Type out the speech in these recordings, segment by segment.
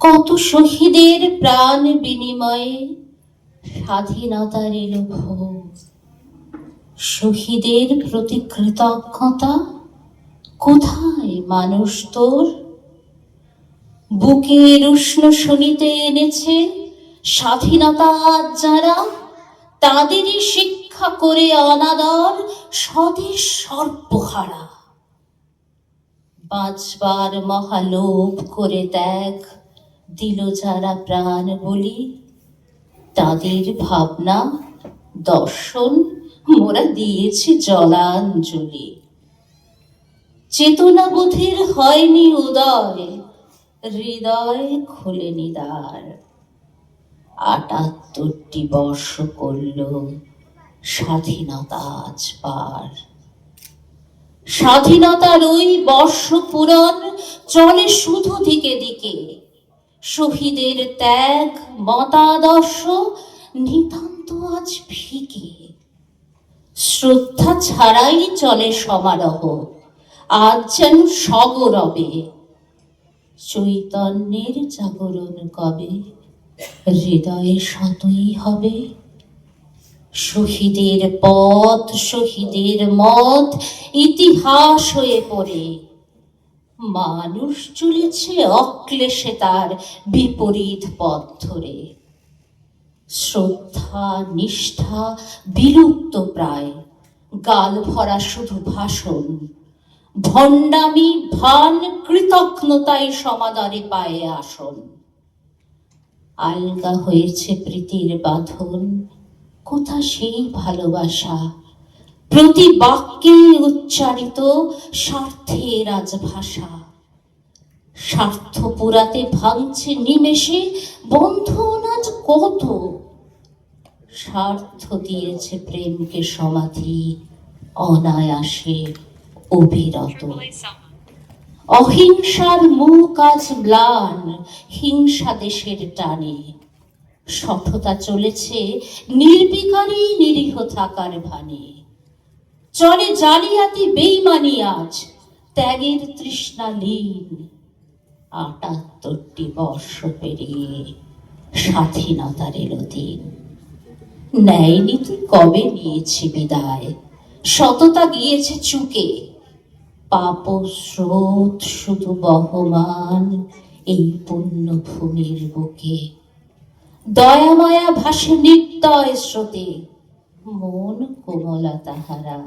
কত শহীদের প্রাণ বিনিময়ে স্বাধীনতার শহীদের প্রতি কৃতজ্ঞতা, কোথায় মানুষ তোর? বুকের উষ্ণ শনিতে এনেছে স্বাধীনতা যারা, তাদেরই শিক্ষা করে অনাদর স্বদেশ সর্বহারা বাঁচবার মহালোভ করে ত্যাগ দিল যারা প্রাণ বলি, তাদের ভাবনা, দর্শন, মোরা দিয়েছি জলাঞ্জলি। চেতনাবোধের হয়নি উদয়, হৃদয় খোলেনি দ্বার আটাত্তরটি বর্ষ করল স্বাধীনতা আজ পার। স্বাধীনতার ওই বর্ষ পূরণ চলে শুধু দিকে দিকে। শহীদের ত্যাগ, মতাদর্শ নিতান্ত আজ ফিকে শ্রদ্ধা ছাড়াই চলে সমারোহ, আজ যেন সগরবে। চৈতন্যের জাগরণ কবে, হৃদয়ে শতই হবে। শহীদের পথ, শহীদের মত, ইতিহাস হয়ে পড়ে। মানুষ চলেছে অক্লেশে তার বিপরীত পথ ধরে। শ্রদ্ধা, নিষ্ঠা, বিলুপ্ত প্রায়। গাল ভরা শুধু ভাষণ। ভণ্ডামি, ভান কৃতজ্ঞতায় সমাদরে পায়ে আসন। আলগা হয়েছে প্রীতির বাঁধন। কোথা সেই ভালোবাসা? প্রতি বাক্যে উচ্চারিত স্বার্থের রাজভাষা। স্বার্থ পুরাতে ভাঙছে নিমেষে, বন্ধন আজ কত? স্বার্থ দিয়েছে প্রেমকে সমাধি, অনায়াসে অবিরত। অহিংসার মুখ আজ ম্লান, হিংসা দেশের টানে। সঠতা চলেছে নির্বিকারী নিরীহ থাকার ভানে। চলে জালিয়াতি বেইমানি আজ। ত্যাগের তৃষ্ণা লীন। আটাত্তরটি বর্ষ পেরিয়ে স্বাধীনতার এলো দিন। ন্যায় নীতি কবে নিয়েছে বিদায়? সততা গিয়েছে চুকে। পাপ স্রোত শুধু বহমান এই পুণ্যভূমির বুকে। দয়া মায়া ভাসে নিত্যয় স্রোতে, মন কোমলা তাহারা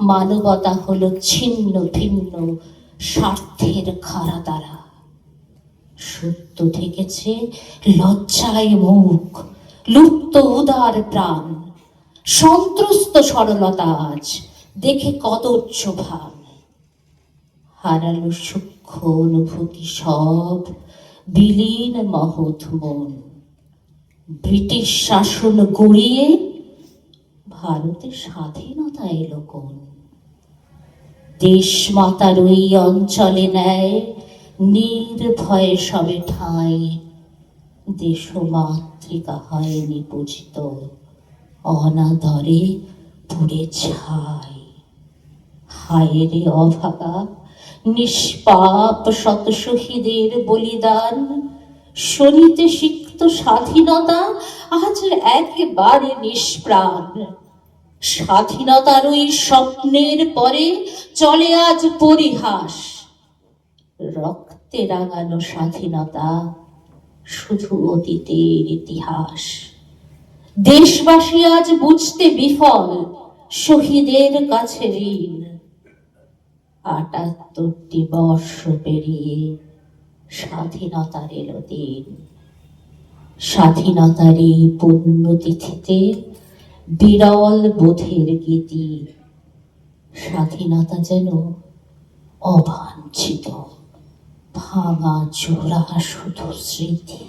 মানবতা হলো ছিন্ন ভিন্ন স্বার্থের খাড়া দ্বারা সত্য ঠেকেছে লজ্জায় মুখ, লুপ্ত উদার প্রাণ, সন্ত্রস্ত সরলতা আজ, দেখে কদর্য ভাব হারালো সূক্ষ্ম অনুভূতি সব, বিলীন মহৎ মন ব্রিটিশ শাসন গড়িয়ে ভারতে স্বাধীনতা এলো কোন? দেশ মাতার ওই অঞ্চলে নেয়, নির্ভয়ে সবে ঠাঁই। দেশ মাতৃকা হয়নি পূজিত, অনাদরে পুড়ে ছাই। হায় রে অভাগা, নিষ্পাপ শত শহীদের বলিদান, শনিতে সিক্ত স্বাধীনতা আজ একেবারে নিষ্প্রাণ। স্বাধীনতার ওই স্বপ্নের পরে চলে আজ পরিহাস। রক্তে রাঙানো স্বাধীনতা শুধু অতীতের ইতিহাস। দেশবাসী আজ বুঝতে বিফল, শহীদের কাছে ঋণ। আটাত্তরটি বর্ষ পেরিয়ে স্বাধীনতার এলো দিন। স্বাধীনতার এই পুণ্যতিথিতে বিরল বোধের গীতি স্বাধীনতা যেন অবাঞ্ছিত ভাঙা জোড়া শুধু স্মৃতি।